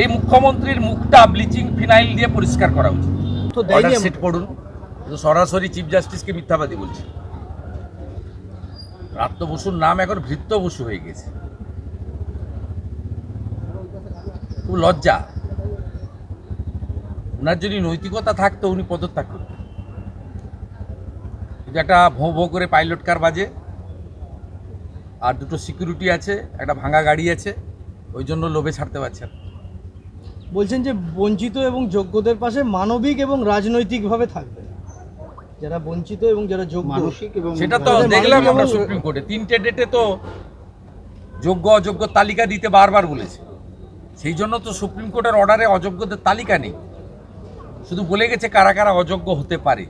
এই মুখ্যমন্ত্রীর মুখটা ব্লিচিং ফিনাইল দিয়ে পরিষ্কার করা উচিত। তো সেট করুন। সরাসরি চিফ জাস্টিসকে মিথ্যাবাদী বলছে। প্রাপ্ত বসুর নাম এখন ভৃত্য বসু হয়ে গেছে। খুব লজ্জা। ওনার যদি নৈতিকতা থাকতো উনি পদত্যাগ করতেন। কিন্তু একটা ভোঁ ভোঁ করে পাইলট কার বাজে। আর দুটো সিকিউরিটি আছে একটা ভাঙা গাড়ি আছে ওই জন্য লোভে ছাড়তে পারছেন বলছেন যে বঞ্চিত এবং যোগ্যদের পাশে মানবিক এবং রাজনৈতিকভাবে থাকবে। যারা বঞ্চিত এবং যারা যোগ্য মানসিক এবং সেটা তো দেখলাম আমরা সুপ্রিম কোর্টে তিনটে ডেটে তো যোগ্য অযোগ্য তালিকা দিতে বারবার বলেছে। সেই জন্য তো সুপ্রিম কোর্টের অর্ডারে অযোগ্যদের তালিকা নেই। শুধু বলে গেছে কারা কারা অযোগ্য হতে পারে।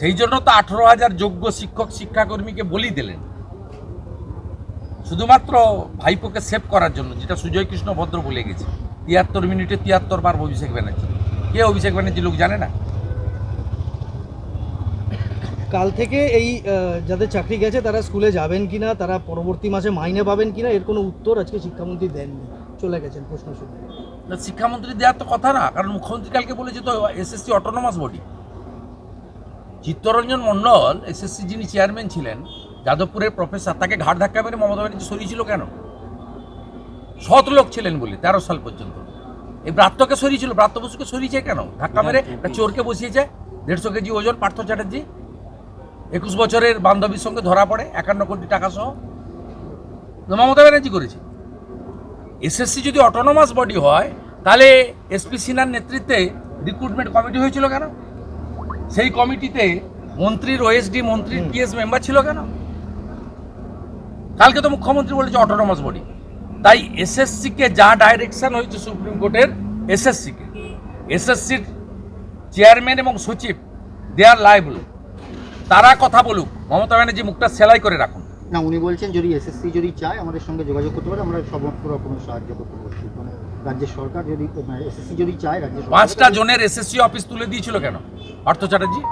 সেই জন্য তো আঠারো হাজার যোগ্য শিক্ষক শিক্ষাকর্মীকে বলি দিলেন। শুধুমাত্র ভাইপোকে সেভ করার জন্য যেটা সুজয় কৃষ্ণ ভদ্র বলে গেছে। তিয়াত্তর মিনিটে তিয়াত্তর বার অভিষেক ব্যানার্জি। কে অভিষেক ব্যানার্জি লোক জানে না? কাল থেকে এই যাদের চাকরি গেছে তারা স্কুলে যাবেন কিনা তারা পরবর্তী মাসে মাইনে পাবেন কি না এর কোনো উত্তর আজকে শিক্ষামন্ত্রী দেননি। চলে গেছেন প্রশ্ন শুনে। না, শিক্ষামন্ত্রী দেওয়ার তো কথা না কারণ মুখ্যমন্ত্রী কালকে বলেছে তো SSC autonomous body Chittaranjan Mondal SSC যিনি চেয়ারম্যান ছিলেন যাদবপুরের প্রফেসর তাকে ঘাট ধাক্কা মেরে মমতা ব্যানার্জি সরিয়েছিল কেন? সৎ লোক ছিলেন বলে তেরো সাল পর্যন্ত। এই ব্রাত্যকে সরিয়েছিল ব্রাত্য বসুকে সরিয়েছে কেন? ধাক্কা মেরে একটা চোরকে বসিয়েছে দেড়শো কেজি ওজন পার্থ চ্যাটার্জি। একুশ বছরের বান্ধবীর সঙ্গে ধরা পড়ে একান্ন কোটি টাকা সহ। মমতা ব্যানার্জি করেছে। এসএসসি যদি অটোনমাস বডি হয় তাহলে এসপি সিনহার নেতৃত্বে রিক্রুটমেন্ট কমিটি হয়েছিল কেন? সেই কমিটিতে মন্ত্রীর ওএসডি মন্ত্রীর পিএস মেম্বার ছিল কেন? কালকে তো মুখ্যমন্ত্রী বলেছে অটোনমাস বডি তাই এসএসসিকে যা ডাইরেকশন হয়েছে সুপ্রিম কোর্টের এসএসসিকে এসএসসির চেয়ারম্যান এবং সচিব দে আর লাইবল তারা কথা বলুক। মমতা ব্যানার্জি মুখটা সেলাই করে রাখুন। না, উনি বলছেন যদি এসএসসি যদি চায়, আমাদের সঙ্গে যোগাযোগ করতে পারে, আমরা সমস্ত রকমের সাহায্য করতে পারছি মানে রাজ্যের সরকার যদি এসএসসি যদি চায় রাজ্য পাঁচটা জনের এসএসসি অফিস তুলে দিয়েছিল কেন? অর্থ চ্যাটার্জি?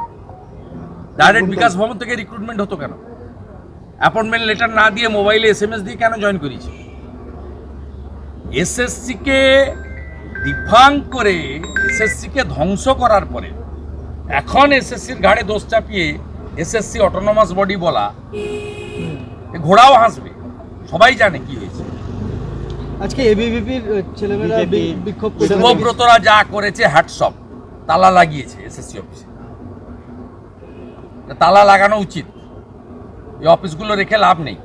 ডাইরেক্ট বিকাশ ভবন থেকে রিক্রুটমেন্ট হতো কেন? অ্যাপয়েন্টমেন্ট লেটার না দিয়ে মোবাইলে এসএমএস দিয়ে কেন জয়েন করিয়েছে? এসএসসিকে ডিফাং করে এসএসসিকে ধ্বংস করার পরে, এখন এসএসসির ঘাড়ে দোষ চাপিয়ে এসএসসি অটোনমাস বডি বলা ঘোড়াও হাসবে। সবাই জানে কি হয়েছে। আজকে এবিভিপির ছেলেমেয়েরা বিক্ষোভ করছে। শুভব্রতরা যা করেছে হ্যাটসঅপ তালা লাগিয়েছে এসএসসি অফিসে। তালা লাগানো উচিত। এই অফিসগুলো রেখে লাভ নেই।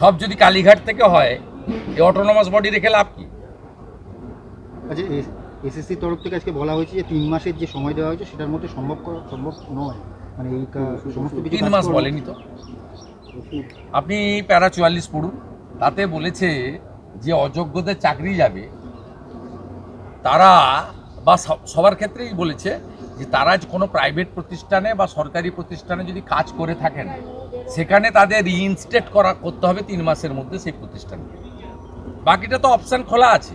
সব যদি কালীঘাট থেকে হয় এই অটোনমাস বডি রেখে লাভ কি? আচ্ছা এসএসসির তরফ থেকে আজকে বলা হয়েছে যে তিন মাসের যে সময় দেওয়া হয়েছে সেটার মধ্যে সম্ভব করা সম্ভব নয়। মানে এই সমস্ত কিছু তিন মাস বলেনি তো? আপনি প্যারা চুয়াল্লিশ পড়ুন তাতে বলেছে যে অযোগ্যদের চাকরি যাবে তারা বা সবার ক্ষেত্রেই বলেছে যে তারা কোনো প্রাইভেট প্রতিষ্ঠানে বা সরকারি প্রতিষ্ঠানে যদি কাজ করে থাকেন সেখানে তাদের রিইনস্টেট করা করতে হবে তিন মাসের মধ্যে সেই প্রতিষ্ঠানকে। বাকিটা তো অপশান খোলা আছে।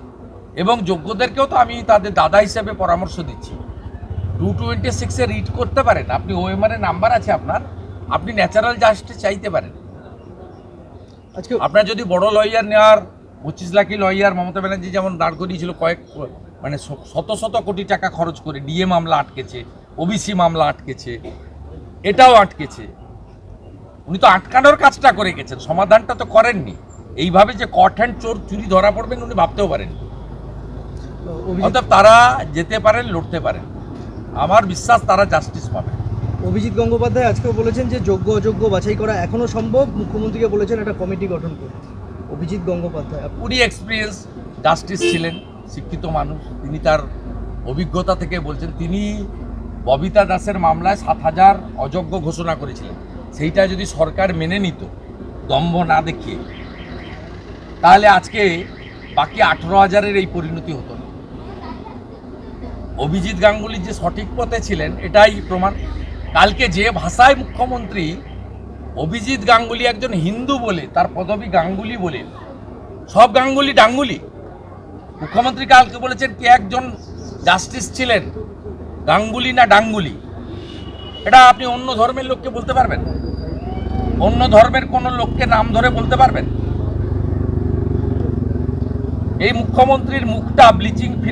এবং যোগ্যদেরকেও তো আমি তাদের দাদা হিসেবে পরামর্শ দিচ্ছি। টু টোয়েন্টি সিক্সে রিড করতে পারেন। আপনি ওএমআর এর নাম্বার আছে আপনার। আপনি ন্যাচারাল জাস্টিস চাইতে পারেন। আজকে আপনার যদি বড় লয়ার নেওয়ার পঁচিশ লাখি লয়ার মমতা ব্যানার্জি যেমন দাঁড় করিয়েছিল কয়েক মানে শত শত কোটি টাকা খরচ করে ডিএ মামলা আটকেছে ওবিসি মামলা আটকেছে এটাও আটকেছে। উনি তো আটকানোর কাজটা করে গেছেন সমাধানটা তো করেননি। এইভাবে যে কট হ্যান্ড চোর চুরি ধরা পড়বেন উনি ভাবতেও পারেন অর্থাৎ তারা যেতে পারেন লড়তে পারেন। আমার বিশ্বাস তারা জাস্টিস পাবে। অভিজিৎ গঙ্গোপাধ্যায় আজকেও বলেছেন যে যোগ্য অযোগ্য বাছাই করা এখনও সম্ভব। মুখ্যমন্ত্রীকে বলেছেন একটা কমিটি গঠন করতে। অভিজিৎ গঙ্গোপাধ্যায় উনি এক্সপিরিয়েন্স জাস্টিস ছিলেন শিক্ষিত মানুষ। তিনি তার অভিজ্ঞতা থেকে বলছেন তিনি ববিতা দাসের মামলায় সাত হাজার অযোগ্য ঘোষণা করেছিলেন। সেইটা যদি সরকার মেনে নিত দম্ভ না দেখিয়ে তাহলে আজকে বাকি আঠেরো হাজারের এই পরিণতি হতো না। অভিজিৎ গাঙ্গুলি যে সঠিক পথে ছিলেন, এটাই প্রমাণ। কালকে যে ভাষায় মুখ্যমন্ত্রী অভিজিৎ গাঙ্গুলি একজন হিন্দু বলে, তার পদবী গাঙ্গুলি বলে, সব গাঙ্গুলি ডাঙ্গুলি। মুখ্যমন্ত্রী কালকে বলেছেন কে একজন জাস্টিস ছিলেন, গাঙ্গুলি না ডাঙ্গুলি। এটা আপনি অন্য ধর্মের লোককে বলতে পারবেন? অন্য ধর্মের কোনো লোককে নাম ধরে বলতে পারবেন? এই মুখ্যমন্ত্রীর মুখটা ব্লিচিং